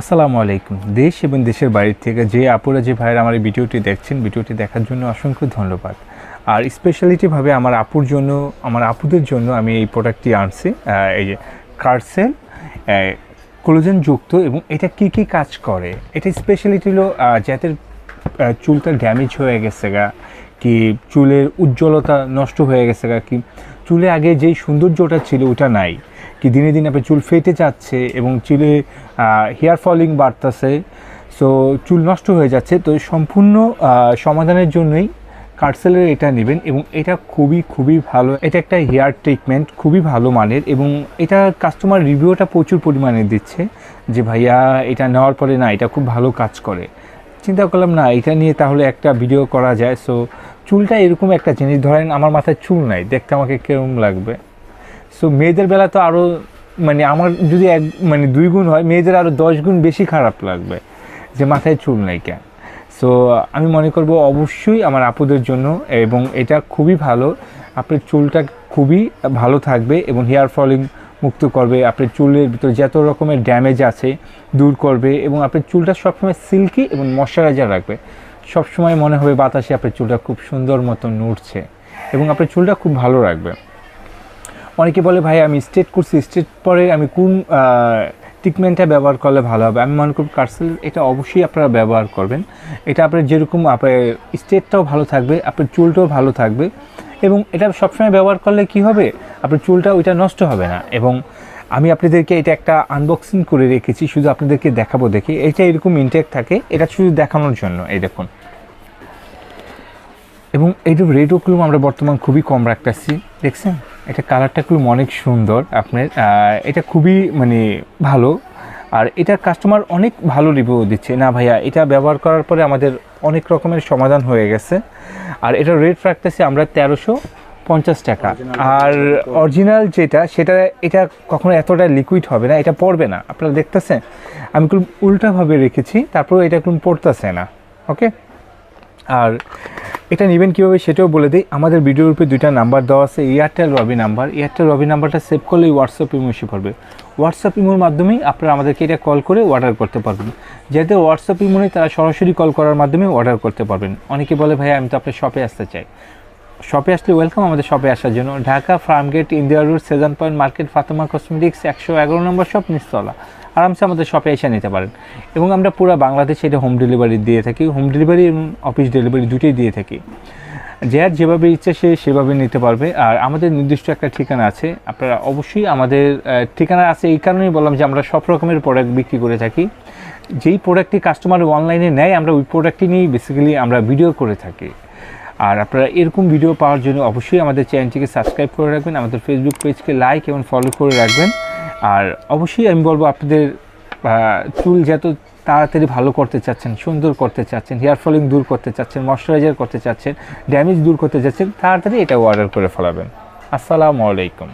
আসসালামু আলাইকুম। দেশ এবং দেশের বাইরে থেকে যে আপুরা, যে ভাইয়ের আমার এই ভিডিওটি দেখছেন, ভিডিওটি দেখার জন্য অসংখ্য ধন্যবাদ। আর স্পেশালিটিভাবে আমার আপুর জন্য, আমার আপুদের জন্য আমি এই প্রোডাক্টটি আনছি এই যে কার্সেল কোলোজেন যুক্ত এবং এটা কি কি কাজ করে? এটা স্পেশালিটি হলো যাদের চুলটা ড্যামেজ হয়ে গেছে গা, কি চুলের উজ্জ্বলতা নষ্ট হয়ে গেছে গা, কি চুলে আগে যেই সৌন্দর্যটা ছিল ওটা নাই। কি দিনে দিনে আপনার চুল ফেটে যাচ্ছে এবং চুলে হেয়ার ফলিং বাড়তেছে সো চুল নষ্ট হয়ে যাচ্ছে, তো সম্পূর্ণ সমাধানের জন্যই কার্সেলের এটা নেবেন এবং এটা খুবই খুবই ভালো, এটা একটা হেয়ার ট্রিটমেন্ট খুবই ভালো মানের এবং এটা কাস্টমার রিভিউটা প্রচুর পরিমাণে দিচ্ছে যে, ভাইয়া, এটা নেওয়ার পরে না, এটা খুব ভালো কাজ করে। চিন্তা করলাম, না, এটা নিয়ে তাহলে একটা ভিডিও করা যায়। সো চুলটা এরকম একটা জিনিস, ধরেন আমার মাথায় চুল নাই, দেখতে আমাকে কেরম লাগবে? সো মেয়েদের বেলা তো আরও মানে আমার যদি এক মানে দুই গুণ হয়, মেয়েদের আরও দশ গুণ বেশি খারাপ লাগবে যে মাথায় চুল নাই কেন? সো আমি মনে করব অবশ্যই আমার আপুদের জন্য এবং এটা খুবই ভালো। আপনার চুলটা খুবই ভালো থাকবে এবং হেয়ার ফলিং মুক্ত করবে। আপনার চুলের ভিতরে যত রকমের ড্যামেজ আছে, দূর করবে এবং আপনার চুলটা সবসময় সিল্কি এবং ময়শ্চারাইজার রাখবে। সবসময় মনে হবে বাতাসে আপনার চুলটা খুব সুন্দর মতো নড়ছে এবং আপনার চুলটা খুব ভালো রাখবে। অনেকে বলে, ভাই, আমি স্টেট করছি স্টেট পরে আমি কোন ট্রিটমেন্টটা ব্যবহার করলে ভালো হবে? আমি মনে করি কার্সেল এটা অবশ্যই আপনারা ব্যবহার করবেন। এটা আপনার যেরকম আপনার স্টেটটাও ভালো থাকবে, আপনার চুলটাও ভালো থাকবে এবং এটা সবসময় ব্যবহার করলে কি হবে? আপনার চুলটা ওইটা নষ্ট হবে না এবং আমি আপনাদেরকে এটা একটা আনবক্সিং করে রেখেছি, শুধু আপনাদেরকে দেখাবো দেখে। এটা এরকম ইনটেক থাকে, এটা শুধু দেখানোর জন্য, এই দেখুন। এবং এইটুকু রেডওগুলো আমরা বর্তমান খুবই কম রাখতেছি, দেখছেন? এটা কালারটা খুব অনেক সুন্দর আপনার এটা খুবই মানে ভালো। আর এটা কাস্টমার অনেক ভালো রিভিউ দিচ্ছে। না ভাইয়া, এটা ব্যবহার করার পরে আমাদের অনেক রকমের সমাধান হয়ে গেছে। আর এটা রেট রাখতেছি আমরা তেরোশো পঞ্চাশ টাকা। আর অরিজিনাল যেটা, সেটা এটা কখনো এতটা লিকুইড হবে না, এটা পড়বে না। আপনারা দেখতেছেন? আমি খুব উল্টাভাবে রেখেছি তারপর এটা কোনো পড়তেছে না। ওকে আর এটা নেবেন কীভাবে সেটাও বলে দিই। আমাদের ভিডিওর উপরে দুইটা নাম্বার দেওয়া আছে Airtel Robi number Airtel Robi নাম্বারটা সেভ করলে হোয়াটসঅ্যাপ ইমো এসে পড়বে হোয়াটসঅ্যাপ ইমোর মাধ্যমেই আপনারা আমাদেরকে এটা কল করে অর্ডার করতে পারবেন। যাদের হোয়াটসঅ্যাপ ইমো নেই, তারা সরাসরি কল করার মাধ্যমে অর্ডার করতে পারবেন। অনেকে বলে ভাই আমি তো আপনার শপে আসতে চাই। শপে আসলে ওয়েলকাম আমাদের শপে আসার জন্য। Dhaka Farmgate India road Sejan point market Fatema cosmetics একশো এগারো নম্বর শপ নিচতলা আরামসে আমাদের শপে এসে নিতে পারেন। এবং আমরা পুরো বাংলাদেশে এটা হোম ডেলিভারি দিয়ে থাকি। হোম ডেলিভারি এবং অফিস ডেলিভারি দুটোই দিয়ে থাকি। যার যেভাবে ইচ্ছা সে সেভাবে নিতে পারবে। আর আমাদের নির্দিষ্ট একটা ঠিকানা আছে। আপনারা অবশ্যই আমাদের ঠিকানা আছে এই কারণেই বললাম যে আমরা সব রকমের প্রোডাক্ট বিক্রি করে থাকি। যেই প্রোডাক্টটি কাস্টমার অনলাইনে নেয়, আমরা ওই প্রোডাক্টটি নিয়েই বেসিক্যালি আমরা ভিডিও করে থাকি। আর আপনারা এরকম ভিডিও পাওয়ার জন্য অবশ্যই আমাদের চ্যানেলটিকে সাবস্ক্রাইব করে রাখবেন। আমাদের ফেসবুক পেজকে লাইক এবং ফলো করে রাখবেন। আর অবশ্যই আমি বলব আপনাদের চুল যত তাড়াতাড়ি ভালো করতে চাচ্ছেন, সুন্দর করতে চাচ্ছেন হেয়ার ফলিং দূর করতে চাচ্ছেন ময়শ্চারাইজার করতে চাচ্ছেন ড্যামেজ দূর করতে চাচ্ছেন, তাড়াতাড়ি এটা অর্ডার করে ফেলাবেন। আসসালামু আলাইকুম।